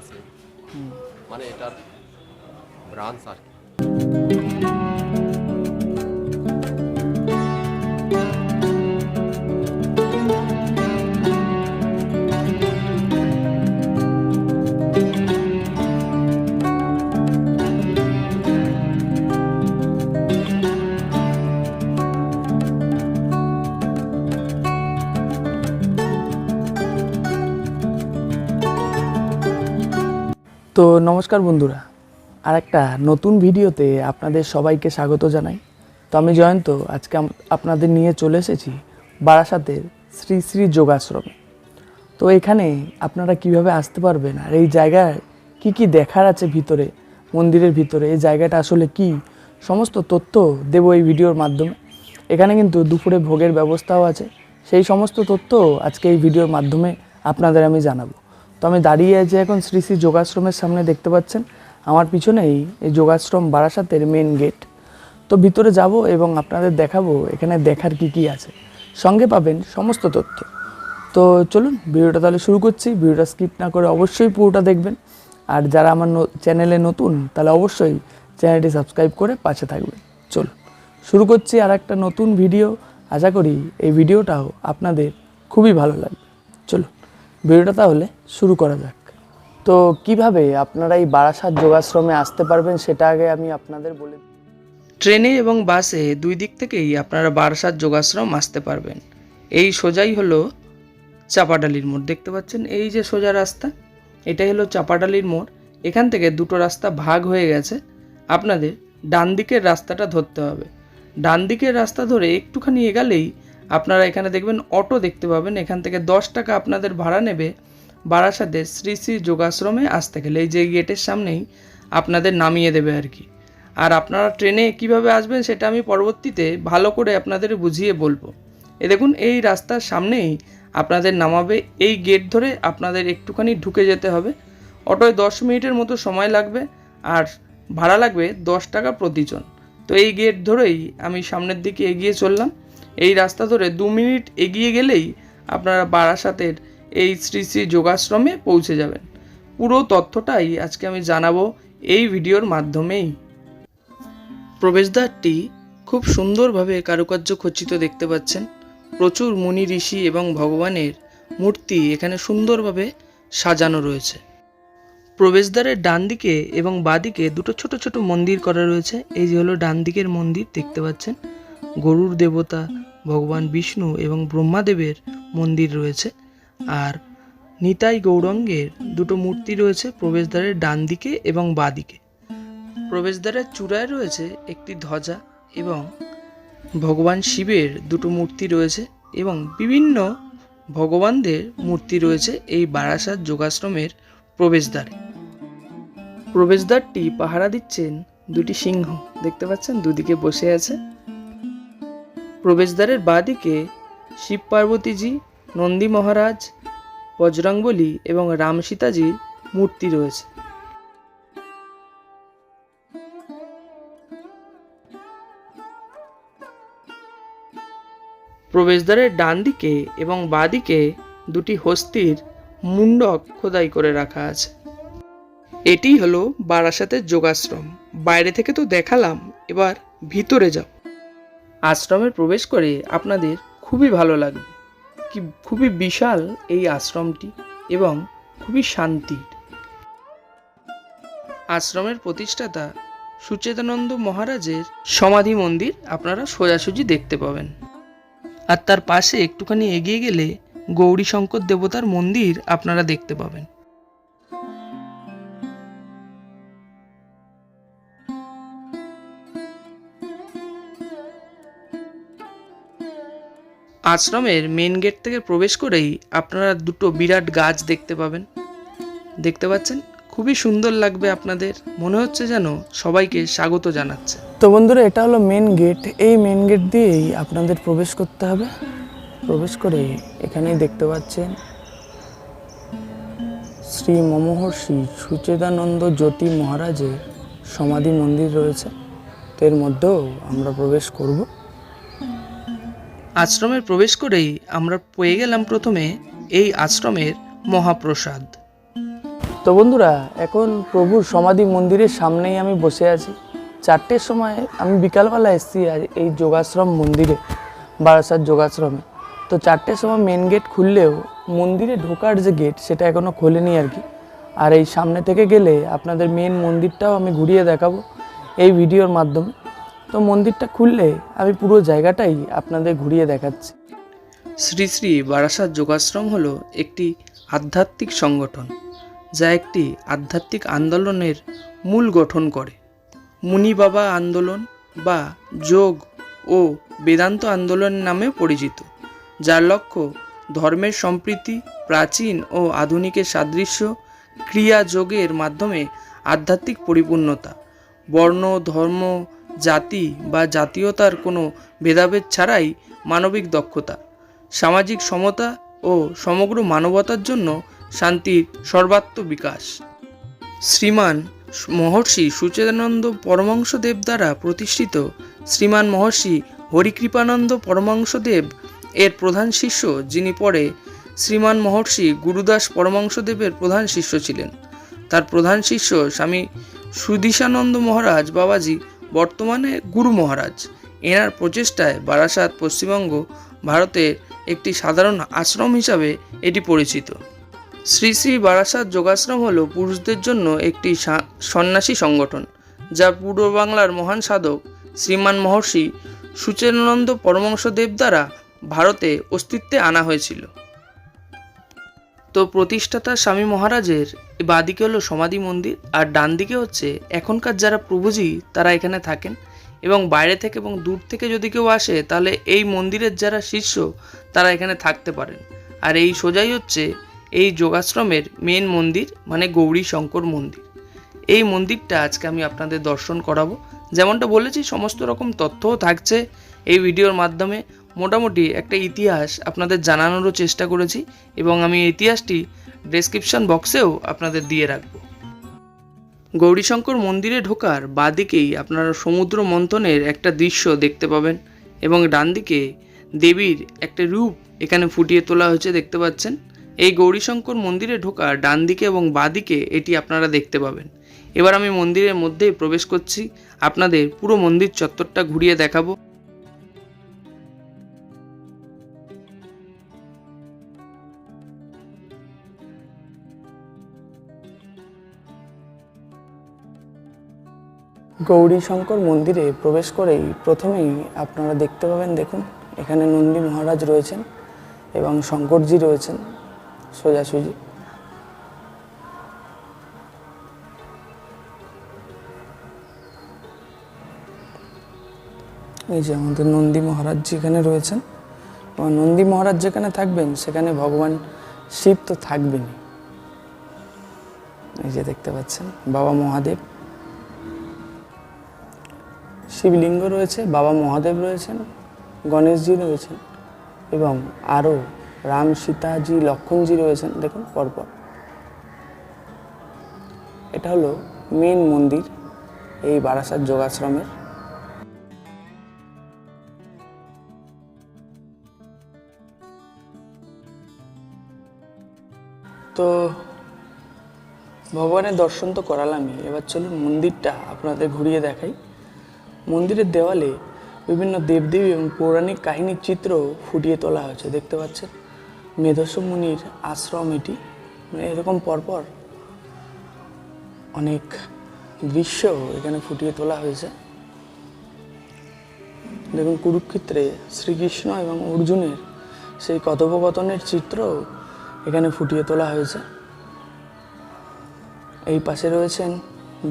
আছে মানে এটার ব্রাঞ্চ আর কি তো নমস্কার বন্ধুরা। আর একটা নতুন ভিডিওতে আপনাদের সবাইকে স্বাগত জানাই। তো আমি জয়ন্ত, আজকে আপনাদের নিয়ে চলে এসেছি বারাসাতের শ্রী শ্রী যোগাশ্রমে। তো এখানে আপনারা কীভাবে আসতে পারবেন আর এই জায়গায় কি কি দেখার আছে ভিতরে, মন্দিরের ভিতরে, এই জায়গাটা আসলে কি, সমস্ত তথ্য দেবো এই ভিডিওর মাধ্যমে। এখানে কিন্তু দুপুরে ভোগের ব্যবস্থাও আছে। সেই সমস্ত তথ্য আজকে এই ভিডিওর মাধ্যমে আপনাদের আমি জানাব। তো আমি দাঁড়িয়ে আছি এখন শ্রী শ্রী যোগাশ্রমের সামনে দেখতে পাচ্ছেন, আমার পিছনেই এই যোগাশ্রম বারাসাতের মেন গেট তো ভিতরে যাব এবং আপনাদের দেখাবো এখানে দেখার কি কি আছে। সঙ্গে পাবেন সমস্ত তথ্য। তো চলুন ভিডিওটা তাহলে শুরু করছি। ভিডিওটা স্কিপ না করে অবশ্যই পুরোটা দেখবেন। আর যারা আমার চ্যানেলে নতুন, তাহলে অবশ্যই চ্যানেলটি সাবস্ক্রাইব করে পাশে থাকবেন। চলুন, শুরু করছি আর একটা নতুন ভিডিও আশা করি এই ভিডিওটাও আপনাদের খুবই ভালো লাগবে। চলুন। ভিডিওটা তাহলে শুরু করা যাক। তো কীভাবে আপনারা এই বারাসাত যোগাশ্রমে আসতে পারবেন সেটা আগে আমি আপনাদের বলে ট্রেনে এবং বাসে দুই দিক থেকেই আপনারা বারাসাত যোগাশ্রম আসতে পারবেন। এই সোজাই হলো চাপাডালির মোড়। দেখতে পাচ্ছেন এই যে সোজা রাস্তা, এটাই হলো চাপাডালির মোড়। এখান থেকে দুটো রাস্তা ভাগ হয়ে গেছে। আপনাদের ডান দিকের রাস্তাটা ধরতে হবে। ডান দিকের রাস্তা ধরে একটুখানি এগালেই আপনারা এখানে দেখবেন অটো দেখতে পাবেন। এখান থেকে দশ টাকা আপনাদের ভাড়া নেবে বারাসাতে শ্রী শ্রী যোগাশ্রমে আসতে গেলে এই যে গেটের সামনেই আপনাদের নামিয়ে দেবে আর কি। আর আপনারা ট্রেনে কীভাবে আসবেন সেটা আমি পরবর্তীতে ভালো করে আপনাদের বুঝিয়ে বলব। এ দেখুন, এই রাস্তার সামনেই আপনাদের নামাবে। এই গেট ধরে আপনাদের একটুখানি ঢুকে যেতে হবে। অটোয় দশ মিনিটের মতো সময় লাগবে আর ভাড়া লাগবে দশ টাকা প্রতিজন। তো এই গেট ধরেই আমি সামনের দিকে এগিয়ে চললাম। এই রাস্তা ধরে দু মিনিট এগিয়ে গেলেই আপনারা বারাসাতের এই শ্রী শ্রী যোগাশ্রমে পৌঁছে যাবেন। পুরো তথ্যটাই আজকে আমি জানাব এই ভিডিওর মাধ্যমেই। প্রবেশদ্বারটি খুব সুন্দরভাবে কারুকার্য খচিত দেখতে পাচ্ছেন। প্রচুর মুনি ঋষি এবং ভগবানের মূর্তি এখানে সুন্দরভাবে সাজানো রয়েছে। প্রবেশদ্বারের ডান দিকে এবং বাদিকে দুটো ছোট ছোট মন্দির করা রয়েছে। এই যে হলো ডান দিকের মন্দির, দেখতে পাচ্ছেন। গরুর দেবতা, ভগবান বিষ্ণু এবং ব্রহ্মাদেবের মন্দির রয়েছে। আর নিতাই গৌরঙ্গের দুটো মূর্তি রয়েছে প্রবেশদ্বারের ডান দিকে এবং বাদিকে প্রবেশদ্বারের চূড়ায় রয়েছে একটি ধ্বজা এবং ভগবান শিবের দুটো মূর্তি রয়েছে এবং বিভিন্ন ভগবানদের মূর্তি রয়েছে এই বারাসাত যোগাশ্রমের প্রবেশদ্বারে। প্রবেশদ্বারটি পাহারা দিচ্ছেন দুটি সিংহ। দেখতে পাচ্ছেন? দুদিকে বসে আছে। প্রবেশদ্বারের বাঁদিকে শিব পার্বতীজি, নন্দী মহারাজ, বজরংবলী এবং রাম সীতাজির মূর্তি রয়েছে। প্রবেশদ্বারের ডান দিকে এবং বাঁদিকে দুটি হস্তির মুন্ডক খোদাই করে রাখা আছে। এটি হলো বারাসাতের যোগাশ্রম। বাইরে থেকে তো দেখালাম, এবার ভিতরে যাও। আশ্রমে প্রবেশ করে আপনাদের খুবই ভালো লাগবে। কি, খুবই বিশাল এই আশ্রমটি এবং খুবই শান্তির। আশ্রমের প্রতিষ্ঠাতা সুচেতানন্দ মহারাজের সমাধি মন্দির আপনারা সোজাসুজি দেখতে পাবেন। আর তার পাশে একটুখানি এগিয়ে গেলে গৌরী শঙ্কর দেবতার মন্দির আপনারা দেখতে পাবেন। আশ্রমের মেন গেট থেকে প্রবেশ করেই আপনারা দুটো বিরাট গাছ দেখতে পাবেন। দেখতে পাচ্ছেন? খুবই সুন্দর লাগবে আপনাদের। মনে হচ্ছে যেন সবাইকে স্বাগত জানাচ্ছে। তো বন্ধুরা, এটা হলো মেন গেট এই মেন গেট দিয়েই আপনাদের প্রবেশ করতে হবে। প্রবেশ করে এখানেই দেখতে পাচ্ছেন শ্রী মমহর্ষি সুচেদানন্দ জ্যোতি মহারাজের সমাধি মন্দির রয়েছে। তো এর মধ্যেও আমরা প্রবেশ করব। আশ্রমে প্রবেশ করেই আমরা পেয়ে গেলাম প্রথমে এই আশ্রমের মহাপ্রসাদ। তো বন্ধুরা, এখন প্রভুর সমাধি মন্দিরের সামনেই আমি বসে আছি। চারটের সময় আমি বিকালবেলা এসেছি এই যোগাশ্রম মন্দিরে, বারাসাত যোগাশ্রমে। তো চারটের সময় মেন গেট খুললেও মন্দিরে ঢোকার যে গেট সেটা এখনও খোলেনি আর কি। আর এই সামনে থেকে গেলে আপনাদের মেন মন্দিরটাও আমি ঘুরিয়ে দেখাবো এই ভিডিওর মাধ্যমে। তো মন্দিরটা খুললে আমি পুরো জায়গাটাই আপনাদের ঘুরিয়ে দেখাচ্ছি। শ্রী শ্রী বারাসাত যোগাশ্রম হলো একটি আধ্যাত্মিক সংগঠন, যা একটি আধ্যাত্মিক আন্দোলনের মূল গঠন করে। মুনি বাবা আন্দোলন বা যোগ ও বেদান্ত আন্দোলন নামে পরিচিত, যার লক্ষ্য ধর্মের সম্প্রীতি, প্রাচীন ও আধুনিকের সাদৃশ্য, ক্রিয়া যোগের মাধ্যমে আধ্যাত্মিক পরিপূর্ণতা, বর্ণ, ধর্ম জাতি বা জাতীয়তার কোনো ভেদাভেদ ছাড়াই মানবিক দক্ষতা, সামাজিক সমতা ও সমগ্র মানবতার জন্য শান্তির সর্বাত্ম বিকাশ। শ্রীমান মহর্ষি সুচেতানন্দ পরমাংশদেব দ্বারা প্রতিষ্ঠিত শ্রীমান মহর্ষি হরিকৃপানন্দ পরমাংশদেব এর প্রধান শিষ্য যিনি পরে শ্রীমান মহর্ষি গুরুদাস পরমাংশদেবের প্রধান শিষ্য ছিলেন। তার প্রধান শিষ্য স্বামী সুদিশানন্দ মহারাজ বাবাজি বর্তমানে গুরু মহারাজ এনার প্রচেষ্টায় বারাসাত পশ্চিমবঙ্গ ভারতের একটি সাধারণ আশ্রম হিসাবে এটি পরিচিত। শ্রী শ্রী বারাসাত যোগাশ্রম হল পুরুষদের জন্য একটি সন্ন্যাসী সংগঠন, যা পূর্ব বাংলার মহান সাধক শ্রীমান মহর্ষি সুচেনানন্দ পরমংশদেব দ্বারা ভারতে অস্তিত্বে আনা হয়েছিল। তো প্রতিষ্ঠাতা স্বামী মহারাজের বাদিকে হলো সমাধি মন্দির, আর ডান দিকে হচ্ছে এখনকার যারা প্রভুজি তারা এখানে থাকেন। এবং বাইরে থেকে এবং দূর থেকে যদি কেউ আসে, তাহলে এই মন্দিরের যারা শিষ্য তারা এখানে থাকতে পারেন। আর এই সোজাই হচ্ছে এই যোগাশ্রমের মেন মন্দির মানে গৌরী শঙ্কর মন্দির। এই মন্দিরটা আজকে আমি আপনাদের দর্শন করাবো। যেমনটা বলেছি, সমস্ত রকম তথ্যও থাকছে এই ভিডিওর মাধ্যমে। মোটামুটি একটা ইতিহাস আপনাদের জানানোরও চেষ্টা করেছি এবং আমি ইতিহাসটি ডেসক্রিপশন বক্সেও আপনাদের দিয়ে রাখব। গৌরীশঙ্কর মন্দিরে ঢোকার বাদিকেই আপনারা সমুদ্র মন্থনের একটা দৃশ্য দেখতে পাবেন এবং ডান দিকে দেবীর একটা রূপ এখানে ফুটিয়ে তোলা হয়েছে দেখতে পাচ্ছেন। এই গৌরীশঙ্কর মন্দিরে ঢোকার ডান দিকে এবং বাদিকে এটি আপনারা দেখতে পাবেন। এবার আমি মন্দিরের মধ্যেই প্রবেশ করছি। আপনাদের পুরো মন্দির চত্বরটা ঘুরিয়ে দেখাবো। গৌরীশঙ্কর মন্দিরে প্রবেশ করেই প্রথমেই আপনারা দেখতে পাবেন, দেখুন, এখানে নন্দী মহারাজ রয়েছেন এবং শঙ্করজি রয়েছেন, সোজাসুজি। এই যে আমাদের নন্দী মহারাজ যেখানে রয়েছেন, এবং নন্দী মহারাজ যেখানে থাকবেন, সেখানে ভগবান শিব তো থাকবেনই। এই যে দেখতে পাচ্ছেন, বাবা মহাদেব। শিবলিঙ্গ রয়েছে, বাবা মহাদেব রয়েছেন, গণেশজি রয়েছেন এবং আরও রাম সীতাজি, লক্ষণজি রয়েছেন, দেখুন পরপর। এটা হলো মেন মন্দির এই বারাসাত যোগাশ্রমের। তো ভগবানের দর্শন তো করালামই, এবার চলুন মন্দিরটা আপনাদের ঘুরিয়ে দেখাই। মন্দিরের দেওয়ালে বিভিন্ন দেবদেবী এবং পৌরাণিক কাহিনীর চিত্র ফুটিয়ে তোলা হয়েছে, দেখতে পাচ্ছেন? মেধস্ব মুনির আশ্রম এটি। মানে এরকম পরপর অনেক দৃশ্য এখানে ফুটিয়ে তোলা হয়েছে। দেখুন, কুরুক্ষেত্রে শ্রীকৃষ্ণ এবং অর্জুনের সেই কথোপকথনের চিত্র এখানে ফুটিয়ে তোলা হয়েছে। এই পাশে রয়েছেন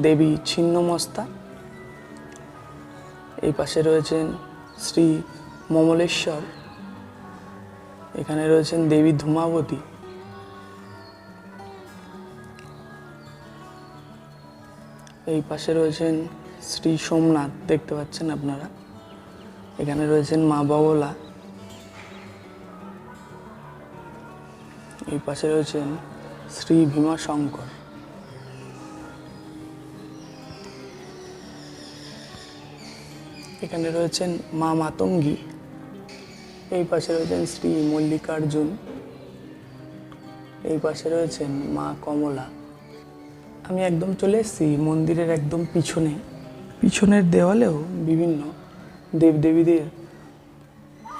দেবী ছিন্নমস্তা। এই পাশে রয়েছেন শ্রী মমলেশ্বর, এখানে রয়েছেন দেবী ধূমাবতী। এই পাশে রয়েছেন শ্রী সোমনাথ, দেখতে পাচ্ছেন আপনারা। এখানে রয়েছেন মা বগলা এই পাশে রয়েছেন শ্রী ভীমাশঙ্কর। এখানে রয়েছেন মা মাতঙ্গী, এই পাশে রয়েছেন শ্রী মল্লিকার্জুন, এই পাশে রয়েছেন মা কমলা। আমি একদম চলে এসেছি, মন্দিরের একদম পিছনে। পিছনের দেওয়ালেও বিভিন্ন দেবদেবীদের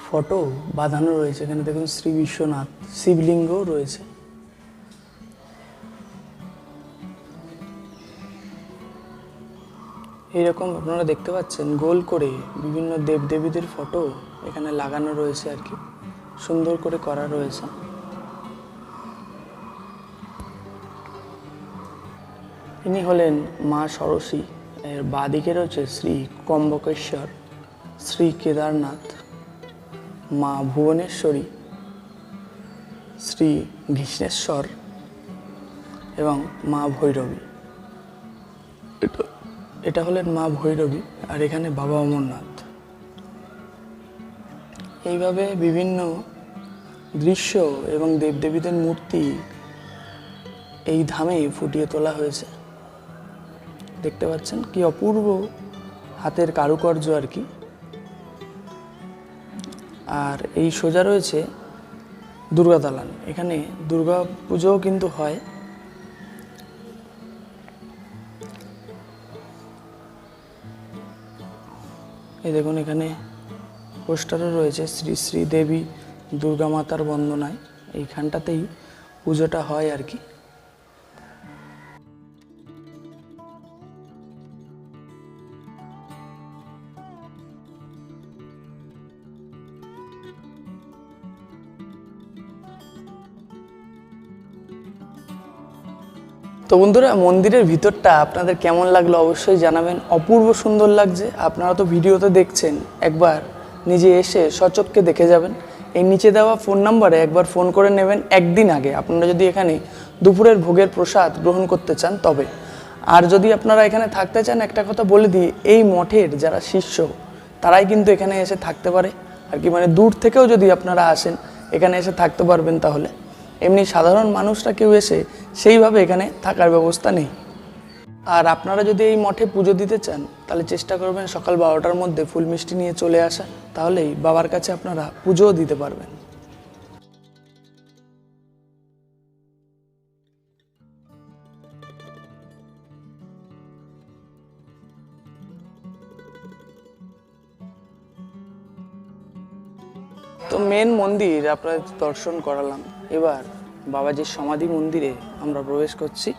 ফটো বাঁধানো রয়েছে। এখানে দেখুন শ্রী বিশ্বনাথ, শিবলিঙ্গও রয়েছে। এইরকম আপনারা দেখতে পাচ্ছেন, গোল করে বিভিন্ন দেবদেবীদের ফটো এখানে লাগানো রয়েছে আর কি। সুন্দর করে করা রয়েছে। ইনি হলেন মা সরস্বী এর বাঁদিকে রয়েছে শ্রী কম্বকেশ্বর, শ্রী কেদারনাথ, মা ভুবনেশ্বরী, শ্রী ঘৃষ্ণেশ্বর এবং মা ভৈরবী। এটা এটা হলেন মা ভৈরবী, আর এখানে বাবা অমরনাথ। এইভাবে বিভিন্ন দৃশ্য এবং দেবদেবীদের মূর্তি এই ধামে ফুটিয়ে তোলা হয়েছে। দেখতে পাচ্ছেন কি অপূর্ব হাতের কারুকার্য আর কি। আর এই সোজা রয়েছে দুর্গা দালান এখানে দুর্গা পুজোও কিন্তু হয়। এই দেখুন এখানে পোস্টারও রয়েছে, শ্রী শ্রী দেবী দুর্গা মাতার বন্দনায়। এইখানটাতেই পুজোটা হয় আর কি। তো বন্ধুরা, মন্দিরের ভিতরটা আপনাদের কেমন লাগল অবশ্যই জানাবেন। অপূর্ব সুন্দর লাগছে। আপনারা তো ভিডিওতে দেখছেন, একবার নিজে এসে সচক্ষে দেখে যাবেন। এই নিচে দেওয়া ফোন নাম্বারে একবার ফোন করে নেবেন একদিন আগে। আপনারা যদি এখানে দুপুরের ভোগের প্রসাদ গ্রহণ করতে চান, তবে। আর যদি আপনারা এখানে থাকতে চান, একটা কথা বলে দিই, এই মঠের যারা শিষ্য, তারাই কিন্তু এখানে এসে থাকতে পারে। আর কি মানে দূর থেকেও যদি আপনারা আসেন, এখানে এসে থাকতে পারবেন তাহলে। এমনি সাধারণ মানুষরা কেউ এসে সেইভাবে এখানে থাকার ব্যবস্থা নেই। আর আপনারা যদি এই মঠে পুজো দিতে চান, তাহলে চেষ্টা করবেন সকাল বারোটার মধ্যে ফুল মিষ্টি নিয়ে চলে আসা, তাহলেই বাবার কাছে আপনারা পুজোও দিতে পারবেন। মেন মন্দির আপনার দর্শন করালাম। এবার বাবাজির সমাধি মন্দিরে আমরা প্রবেশ করছি।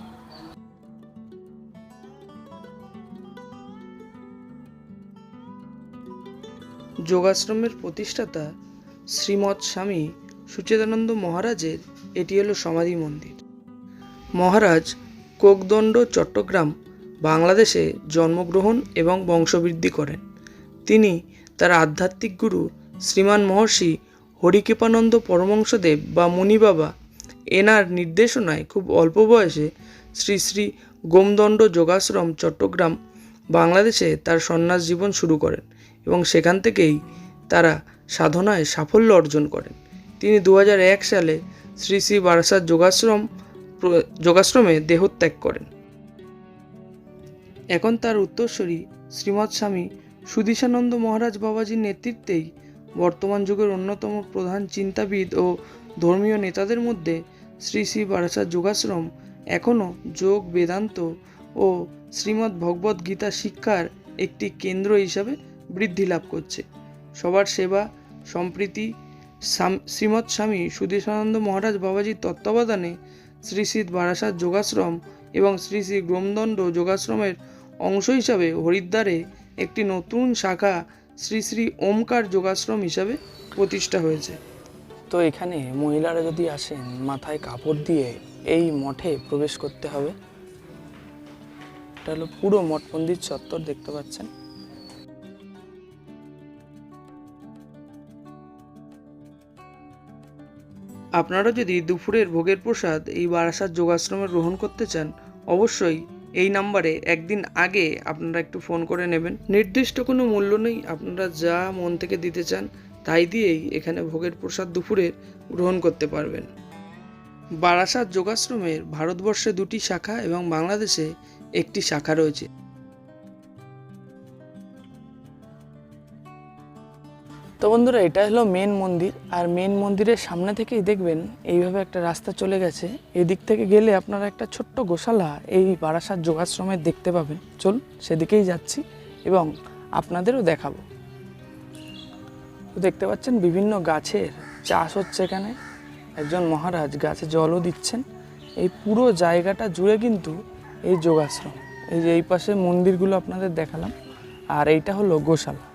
যোগাশ্রমের প্রতিষ্ঠাতা শ্রীমৎ স্বামী সুচেতানন্দ মহারাজের এটি হলো সমাধি মন্দির। মহারাজ কোকদণ্ড, চট্টগ্রাম, বাংলাদেশে জন্মগ্রহণ এবং বংশবৃদ্ধি করেন। তিনি তার আধ্যাত্মিক গুরু শ্রীমান মহর্ষি হরিকৃপানন্দ পরমংশদেব বা মুনিবাবা, এনার নির্দেশনায় খুব অল্প বয়সে শ্রী শ্রী গোমদণ্ড যোগাশ্রম, চট্টগ্রাম, বাংলাদেশে তার সন্ন্যাস জীবন শুরু করেন এবং সেখান থেকেই তারা সাধনায় সাফল্য অর্জন করেন। তিনি দু সালে শ্রী শ্রী বারাসাত যোগাশ্রম যোগাশ্রমে দেহত্যাগ করেন। এখন তার উত্তরসূরি শ্রীমৎ স্বামী সুধীশানন্দ মহারাজ বাবাজির নেতৃত্বেই বর্তমান যুগের অন্যতম প্রধান চিন্তাবিদ ও ধর্মীয় নেতাদের মধ্যে শ্রী শ্রী বারাসাত যোগাশ্রম এখনও যোগ বেদান্ত ও শ্রীমদ্ ভগবদ্ গীতা শিক্ষার একটি কেন্দ্র হিসাবে বৃদ্ধি লাভ করছে। সবার সেবা সম্প্রীতি শ্রীমৎ স্বামী সুদেশানন্দ মহারাজ বাবাজির তত্ত্বাবধানে শ্রী শ্রী বারাসাত যোগাশ্রম এবং শ্রী শ্রী গ্রমদণ্ড যোগাশ্রমের অংশ হিসাবে হরিদ্বারে একটি নতুন শাখা শ্রী শ্রী ওমকার যোগাশ্রম হিসাবে প্রতিষ্ঠা হয়েছে। তো এখানে মহিলারা যদি আসেন মাথায় কাপড় দিয়ে এই মঠে প্রবেশ করতে হবে। এটা হলো পুরো মঠ মন্দির চত্বর দেখতে পাচ্ছেন। আপনারা যদি দুপুরের ভোগের প্রসাদ এই বারাসাত যোগাশ্রমে গ্রহণ করতে চান অবশ্যই এই নাম্বারে একদিন আগে আপনারা একটু ফোন করে নেবেন। নির্দিষ্ট কোনো মূল্য নেই, আপনারা যা মন থেকে দিতে চান তাই দিয়েই এখানে ভোগের প্রসাদ দুপুরে গ্রহণ করতে পারবেন। বারাসাত যোগাশ্রমের ভারতবর্ষে দুটি শাখা এবং বাংলাদেশে একটি শাখা রয়েছে। তো বন্ধুরা, এটা হলো মেন মন্দির। আর মেন মন্দিরের সামনে থেকেই দেখবেন এইভাবে একটা রাস্তা চলে গেছে। এদিক থেকে গেলে আপনারা একটা ছোট্ট গোশালা এই বারাসাত যোগাশ্রমে দেখতে পাবেন। চল সেদিকেই যাচ্ছি এবং আপনাদেরও দেখাবো। তো দেখতে পাচ্ছেন বিভিন্ন গাছের চাষ হচ্ছে এখানে। একজন মহারাজ গাছে জলও দিচ্ছেন। এই পুরো জায়গাটা জুড়ে কিন্তু এই যোগাশ্রম। এই যে এই পাশে মন্দিরগুলো আপনাদের দেখালাম। আর এইটা হলো গোশালা।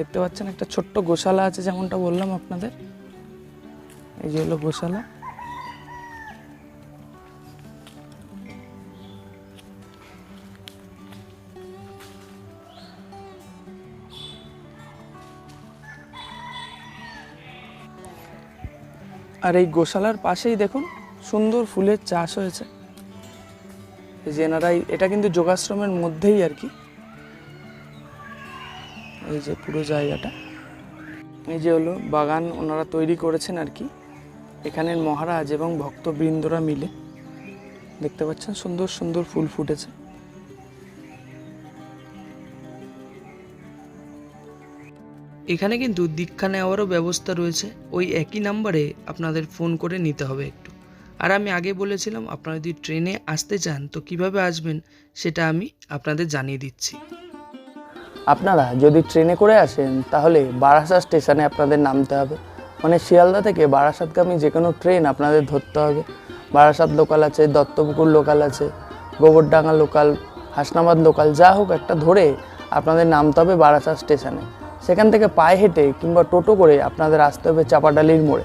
দেখতে পাচ্ছেন একটা ছোট্ট গোশালা আছে যেমনটা বললাম আপনাদের। এই যে হলো গোশালা। আর এই গোশালার পাশেই দেখুন সুন্দর ফুলের চাষ হয়েছে। এই যে এটা কিন্তু যোগাশ্রমের মধ্যেই আর কি। এই যে পুরো জায়গাটা। এই যে হলো বাগান ওনারা তৈরি করেছেন আর কি। এখানের মহারাজ এবং ভক্তবৃন্দরা মিলে। দেখতে পাচ্ছেন সুন্দর সুন্দর ফুল ফুটেছে। এখানে কিন্তু দীক্ষা নেওয়ারও ব্যবস্থা রয়েছে। ওই একই নাম্বারে আপনাদের ফোন করে নিতে হবে একটু। আর আমি আগে বলেছিলাম, আপনারা যদি ট্রেনে আসতে চান, তো কীভাবে আসবেন সেটা আমি আপনাদের জানিয়ে দিচ্ছি। আপনারা যদি ট্রেনে করে আসেন, তাহলে বারাসাত স্টেশনে আপনাদের নামতে হবে। মানে শিয়ালদা থেকে বারাসাতগামী যে কোনো ট্রেন আপনাদের ধরতে হবে। বারাসাত লোকাল আছে, দত্তপুকুর লোকাল আছে, গোবরডাঙ্গা লোকাল, হাসনাবাদ লোকাল, যা হোক একটা ধরে আপনাদের নামতে হবে বারাসাত স্টেশনে। সেখান থেকে পায়ে হেঁটে কিংবা টোটো করে আপনাদের আসতে হবে চাপাডালির মোড়ে।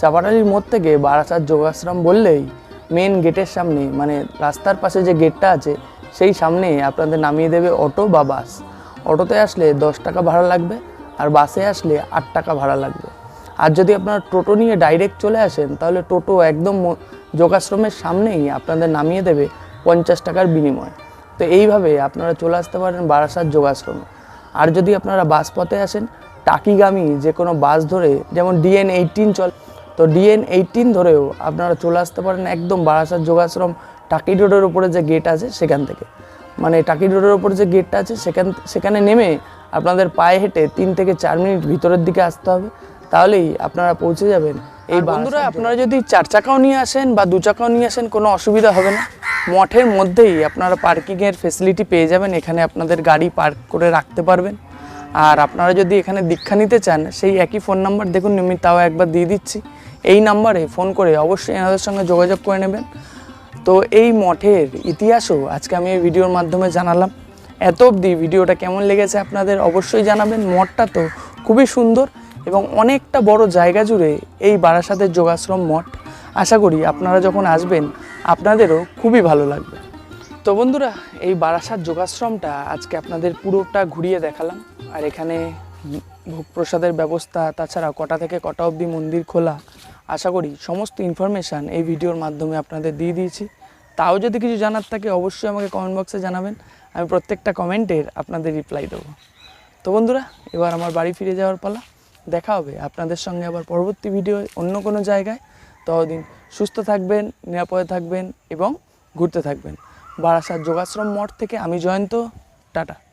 চাপাডালির মোড় থেকে বারাসাত যোগাশ্রম বললেই মেন গেটের সামনে মানে রাস্তার পাশে যে গেটটা আছে, সেই সামনে আপনাদের নামিয়ে দেবে অটো বা বাস। অটোতে আসলে দশ টাকা ভাড়া লাগবে আর বাসে আসলে আট টাকা ভাড়া লাগবে। আর যদি আপনারা টোটো নিয়ে ডাইরেক্ট চলে আসেন, তাহলে টোটো একদম যোগাশ্রমের সামনেই আপনাদের নামিয়ে দেবে পঞ্চাশ টাকার বিনিময়। তো এইভাবে আপনারা চলে আসতে পারেন বারাসাত যোগাশ্রমে। আর যদি আপনারা বাস পথে আসেন, টাকিগামী যে কোনো বাস ধরে, যেমন ডিএন এইটিন চল, তো ডিএন এইটিন ধরেও আপনারা চলে আসতে পারেন একদম বারাসাত যোগাশ্রম টাকি রোডের উপরে যে গেট আছে সেখান থেকে। মানে টাকি রোডের ওপর যে গেটটা আছে সেখান সেখানে নেমে আপনাদের পায়ে হেঁটে তিন থেকে চার মিনিট ভিতরের দিকে আসতে হবে। তাহলেই আপনারা পৌঁছে যাবেন। এই বন্ধুরা আপনারা যদি চার চাকাও নিয়ে আসেন বা দু চাকাও নিয়ে আসেন কোনো অসুবিধা হবে না। মঠের মধ্যেই আপনারা পার্কিংয়ের ফেসিলিটি পেয়ে যাবেন। এখানে আপনাদের গাড়ি পার্ক করে রাখতে পারবেন। আর আপনারা যদি এখানে দীক্ষা নিতে চান সেই একই ফোন নাম্বার দেখুন আমি তাও একবার দিয়ে দিচ্ছি। এই নাম্বারে ফোন করে অবশ্যই এনাদের সঙ্গে যোগাযোগ করে নেবেন। তো এই মঠের ইতিহাসও আজকে আমি এই ভিডিওর মাধ্যমে জানালাম। এত অবধি ভিডিওটা কেমন লেগেছে আপনাদের অবশ্যই জানাবেন। মঠটা তো খুবই সুন্দর এবং অনেকটা বড় জায়গা জুড়ে এই বারাসাতের যোগাশ্রম মঠ। আশা করি আপনারা যখন আসবেন, আপনাদেরও খুবই ভালো লাগবে। তো বন্ধুরা, এই বারাসাত যোগাশ্রমটা আজকে আপনাদের পুরোটা ঘুরিয়ে দেখালাম। আর এখানে ভোগ প্রসাদের ব্যবস্থা তাছাড়া কটা থেকে কটা অবধি মন্দির খোলা আশা করি সমস্ত ইনফরমেশান এই ভিডিওর মাধ্যমে আপনাদের দিয়ে দিয়েছি। তাও যদি কিছু জানার থাকে, অবশ্যই আমাকে কমেন্ট বক্সে জানাবেন। আমি প্রত্যেকটা কমেন্টের আপনাদের রিপ্লাই দেবো। তো বন্ধুরা, এবার আমার বাড়ি ফিরে যাওয়ার পালা। দেখা হবে আপনাদের সঙ্গে আবার পরবর্তী ভিডিও অন্য কোনো জায়গায়। ততদিন সুস্থ থাকবেন, নিরাপদে থাকবেন এবং ঘুরতে থাকবেন। বারাসাত যোগাশ্রম মঠ থেকে আমি জয়ন্ত। টাটা।